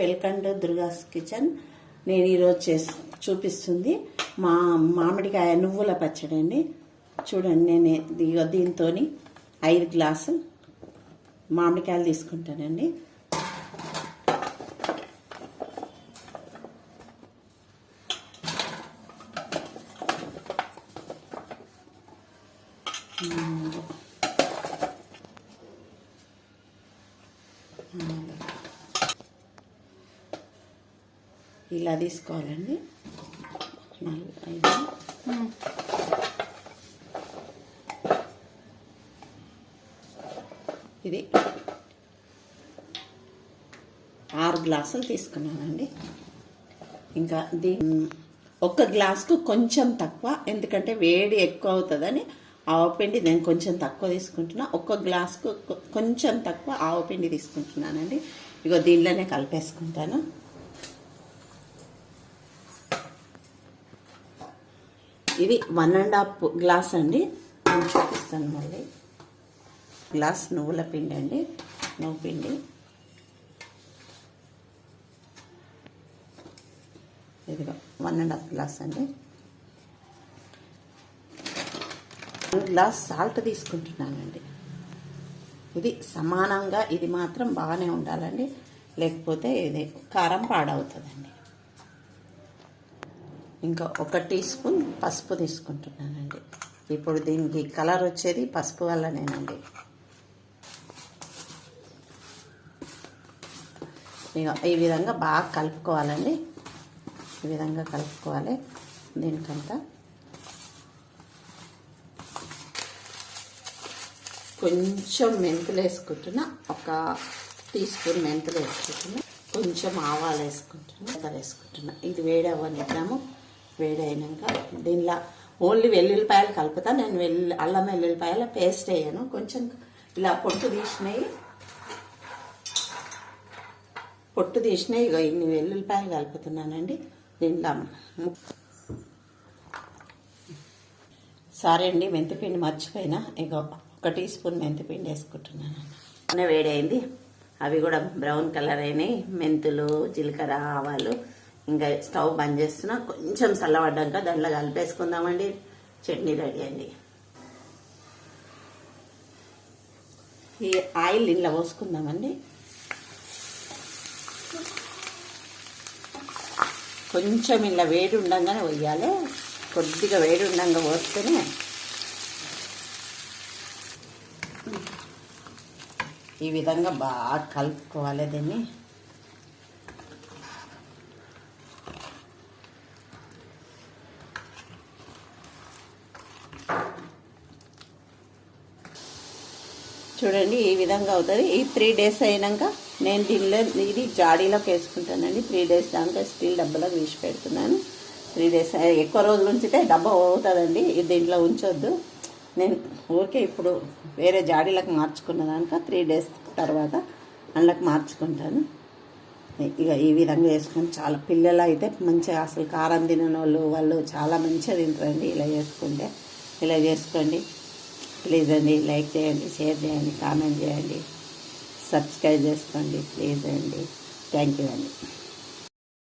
Welcome to దుర్గాస్ kitchen. నేను ఈరోజు చేసి చూపిస్తుంది మా మామిడికాయ నువ్వుల పచ్చడి అండి. చూడండి నేను ఇదిగో దీంతో ఐదు గ్లాసులు మామిడికాయలు తీసుకుంటానండి. ఇలా తీసుకోవాలండి. నాలుగు ఐదు. ఇది ఆరు గ్లాసులు తీసుకున్నానండి. ఇంకా దీ ఒక్క గ్లాస్కు కొంచెం తక్కువ ఎందుకంటే వేడి ఎక్కువ అవుతుందని ఆవపిండి నేను కొంచెం తక్కువ తీసుకుంటున్నా. ఒక్క గ్లాస్కు కొంచెం తక్కువ ఆవపిండి తీసుకుంటున్నానండి. ఇగో దీనిలోనే కలిపేసుకుంటాను. ఇది వన్ అండ్ హాఫ్ గ్లాస్ అండి. నేను చూపిస్తాను మళ్ళీ. గ్లాస్ నువ్వుల పిండి అండి. నువ్వు పిండి. ఇదిగో వన్ అండ్ హాఫ్ గ్లాస్ అండి. వన్ గ్లాస్ సాల్ట్ తీసుకుంటున్నానండి. ఇది సమానంగా ఇది మాత్రం బాగానే ఉండాలండి. లేకపోతే ఇది కారం పాడవుతుందండి. ఇంకా ఒక టీ స్పూన్ పసుపు తీసుకుంటున్నానండి. ఇప్పుడు దీనికి కలర్ వచ్చేది పసుపు వల్లనేనండి. ఇక ఈ విధంగా బాగా కలుపుకోవాలండి. ఈ విధంగా కలుపుకోవాలి. దీనికంతా కొంచెం మెంతులు వేసుకుంటున్నా. ఒక టీ స్పూన్ మెంతులు వేసుకుంటున్నా. కొంచెం ఆవాలు వేసుకుంటున్నా. వేసుకుంటున్నా. ఇది వేడి అవ్వనిద్దాము వేడి అయినాక దీనిలో ఓన్లీ వెల్లుల్లిపాయలు కలుపుతా. నేను వెల్లు అల్లం వెల్లుల్లిపాయల పేస్ట్ వేయను. కొంచెం ఇలా పొట్టు తీసినవి పొట్టు తీసినవి ఇగో ఇన్ని వెల్లుల్లిపాయలు కలుపుతున్నానండి. దీనిలో సారీ అండి మెంతిపిండి మర్చిపోయినా. ఇగో ఒక టీ స్పూన్ మెంతిపిండి వేసుకుంటున్నాను. వేడైంది. అవి కూడా బ్రౌన్ కలర్ అయినాయి. మెంతులు జీలకర్ర ఆవాలు ఇంకా స్టవ్ బంద్ చేస్తున్నా. కొంచెం చల్లబడ్డాక దాంట్లో కలిపేసుకుందామండి. చట్నీ రెడీ అండి. ఈ ఆయిల్ ఇంట్లో పోసుకుందామండి. కొంచెం ఇలా వేడి ఉండంగానే పోయాలి. కొద్దిగా వేడి ఉండంగా పోస్తేనే ఈ విధంగా బాగా కలుపుకోవాలి దీన్ని. చూడండి ఈ విధంగా అవుతుంది. ఈ త్రీ డేస్ అయినాక నేను దీనిలో ఇది జాడీలోకి వేసుకుంటానండి. త్రీ డేస్ దాకా స్టీల్ డబ్బాలో తీసి పెడుతున్నాను. త్రీ డేస్ ఎక్కువ రోజులు ఉంచితే డబ్బా అవుతుందండి. ఇది దీంట్లో ఉంచొద్దు. నేను ఊరికే ఇప్పుడు వేరే జాడీలకు మార్చుకున్న దానిక త్రీ డేస్ తర్వాత అందులోకి మార్చుకుంటాను. ఇక ఈ విధంగా వేసుకొని చాలా పిల్లలు అయితే మంచిగా అసలు కారం తినని వాళ్ళు వాళ్ళు చాలా మంచిగా తింటారండి. ఇలా చేసుకుంటే ఇలా చేసుకోండి ప్లీజ్ అండి లైక్ చేయండి షేర్ చేయండి కామెంట్ చేయండి. సబ్స్క్రైబ్ చేసుకోండి ప్లీజ్ అండి. థ్యాంక్ యూ అండి.